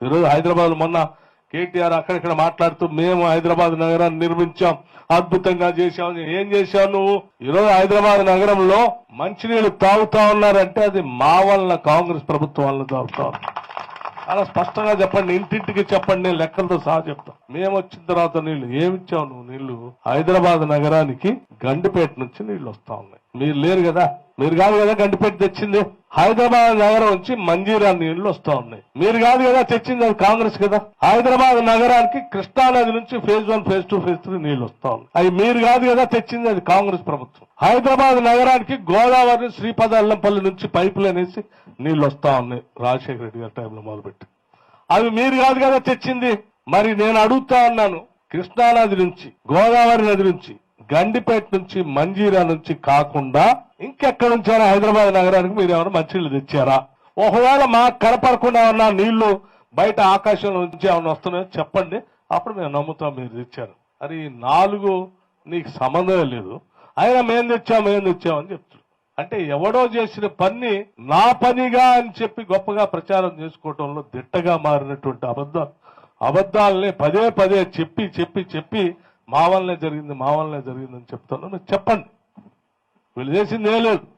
ఈరోజు హైదరాబాద్ మొన్న కేటీఆర్ అక్కడిక్కడ మాట్లాడుతూ మేము హైదరాబాద్ నగరాన్ని నిర్మించాం అద్భుతంగా చేశాం. ఏం చేశావు నువ్వు? ఈరోజు హైదరాబాద్ నగరంలో మంచినీళ్ళు తాగుతా ఉన్నారంటే అది మా వలన కాంగ్రెస్ ప్రభుత్వం వలన తాగుతా అలా స్పష్టంగా చెప్పండి ఇంటింటికి చెప్పండి నేను లెక్కలతో సహా చెప్తాను మేము వచ్చిన తర్వాత నీళ్ళు ఏమిచ్చావు నువ్వు? నీళ్ళు హైదరాబాద్ నగరానికి గండిపేట నుంచి నీళ్ళు వస్తా ఉన్నాయి. మీరు లేరు కదా? మీరు కాదు కదా గండిపేట తెచ్చింది? హైదరాబాద్ నగరం నుంచి మంజీరా నీళ్ళు వస్తా ఉన్నాయి మీరు కాదు కదా తెచ్చింది అది కాంగ్రెస్ కదా? హైదరాబాద్ నగరానికి కృష్ణా నది నుంచి phase one phase two phase three నీళ్ళు వస్తా ఉన్నాయి అవి మీరు కాదు కదా తెచ్చింది అది కాంగ్రెస్ ప్రభుత్వం. హైదరాబాద్ నగరానికి గోదావరి శ్రీపద అల్లంపల్లి నుంచి పైపులు అనేసి నీళ్ళు వస్తా ఉన్నాయి రాజశేఖర రెడ్డి గారి టైంలో మొదలుపెట్టి. అవి మీరు కాదు కదా తెచ్చింది? మరి నేను అడుగుతా ఉన్నాను కృష్ణానది నుంచి గోదావరి నది నుంచి గండిపేట నుంచి మంజీరా నుంచి కాకుండా ఇంకెక్కడి నుంచైనా హైదరాబాద్ నగరానికి మీరు ఏమైనా మంచినీళ్ళు తెచ్చారా? ఒకవేళ మాకు కనపడకుండా ఉన్న నీళ్ళు బయట ఆకాశంలో నుంచి ఏమైనా వస్తున్నాయో చెప్పండి. అప్పుడు మేము నమ్ముతాం మీరు తెచ్చారు. అది నాలుగు నీకు సంబంధమే లేదు. అయినా మేము తెచ్చాం ఏం తెచ్చామని చెప్తున్నాం అంటే ఎవడో చేసిన పని నా పనిగా అని చెప్పి గొప్పగా ప్రచారం చేసుకోవటంలో దిట్టగా మారినటువంటి అబద్ధాలు. అబద్ధాలని పదే పదే చెప్పి చెప్పి చెప్పి మా వల్లనే జరిగింది మా వల్లనే జరిగిందని చెప్తాను. చెప్పండి. వీళ్ళు చేసింది లేదు.